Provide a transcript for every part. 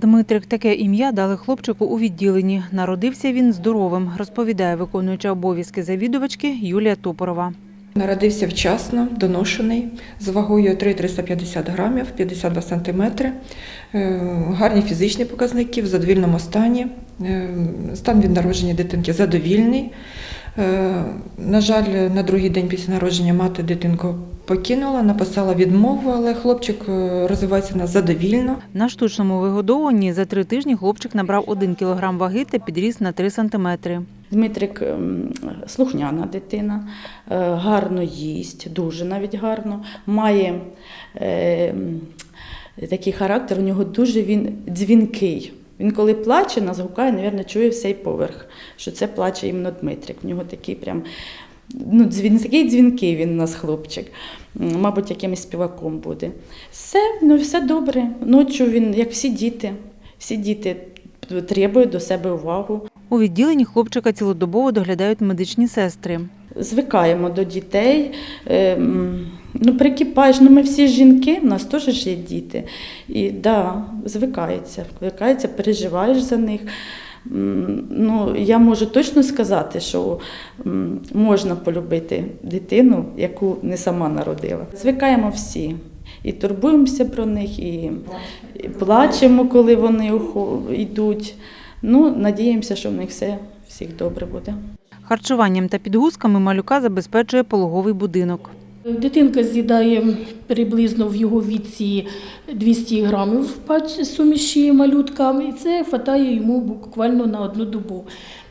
Дмитрик таке ім'я дали хлопчику у відділенні. Народився він здоровим, розповідає виконуюча обов'язки завідувачки Юлія Топорова. Народився вчасно, доношений, з вагою 3,350 грамів, 52 сантиметри. Е, Гарні фізичні показники в задовільному стані. Е, Стан від народження дитинки задовільний. Е, На жаль, на другий день після народження мати дитинку покинула, написала відмову, але хлопчик е, розвивається на задовільно. На штучному вигодовуванні за три тижні хлопчик набрав 1 кілограм ваги та підріс на 3 сантиметри. Дмитрик ем, слухняна дитина, е, гарно їсть, дуже навіть гарно. Має е, такий характер, у нього дуже він дзвінкий. Він коли плаче, нас гукає, мабуть, чує всей поверх, що це плаче іменно Дмитрик. В нього такий прям ну, дзвін, такий дзвінкий він у нас хлопчик. Мабуть, якимось співаком буде. Все, ну все добре. Ночі він, як всі діти, всі діти требують до себе увагу. У відділенні хлопчика цілодобово доглядають медичні сестри. звикаємо до дітей. е, Ну, прикипаєш, ну ми всі жінки, в нас теж є діти. І да, звикається, звикається, переживаєш за них. Ну, я можу точно сказати, що можна полюбити дитину, яку не сама народила. Звикаємо всі. І турбуємося про них, і, і плачемо, коли вони йдуть. Ну, надіємося, що в них все всіх добре буде. Харчуванням та підгузками малюка забезпечує пологовий будинок. Дитинка з'їдає приблизно в його віці 200 грамів суміші малютка, і це вистачає йому буквально на одну добу.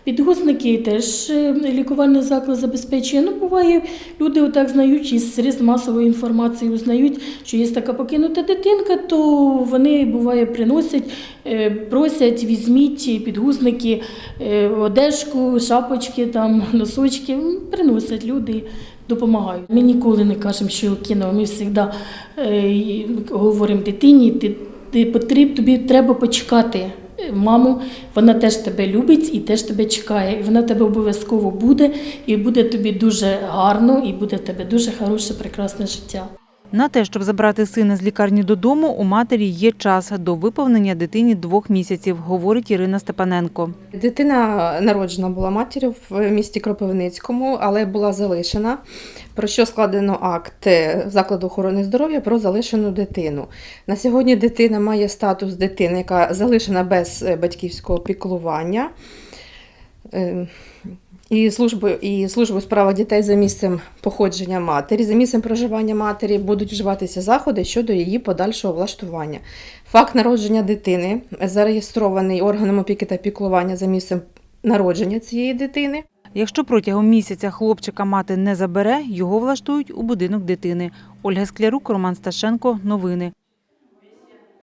Підгузники теж е, лікувальний заклад забезпечує. Ну, буває, люди отак знають із средств масової інформації узнають, що є така покинута дитинка, то вони буває приносять, е, просять, візьміть підгузники, е, одежку, шапочки, там, носочки. Приносять люди допомагають. Ми ніколи не кажемо, що кинув. Ми завжди е, говоримо дитині, ти, ти потріб, тобі треба почекати. е, Маму, вона теж тебе любить і теж тебе чекає. І вона тебе обов'язково буде, і буде тобі дуже гарно, і буде в тебе дуже хороше, прекрасне життя. На те, щоб забрати сина з лікарні додому, у матері є час до виповнення дитині двох місяців, говорить Ірина Степаненко. Дитина народжена була матір'ю в місті Кропивницькому, але була залишена, про що складено акт закладу охорони здоров'я про залишену дитину. На сьогодні дитина має статус дитини, яка залишена без е, батьківського піклування. І службу, і службу справа дітей за місцем походження матері, за місцем проживання матері будуть вживатися заходи щодо її подальшого влаштування. Факт народження дитини зареєстрований органом опіки та піклування за місцем народження цієї дитини. Якщо протягом місяця хлопчика мати не забере, його влаштують у будинок дитини. Ольга Склярук, Роман Сташенко. Новини.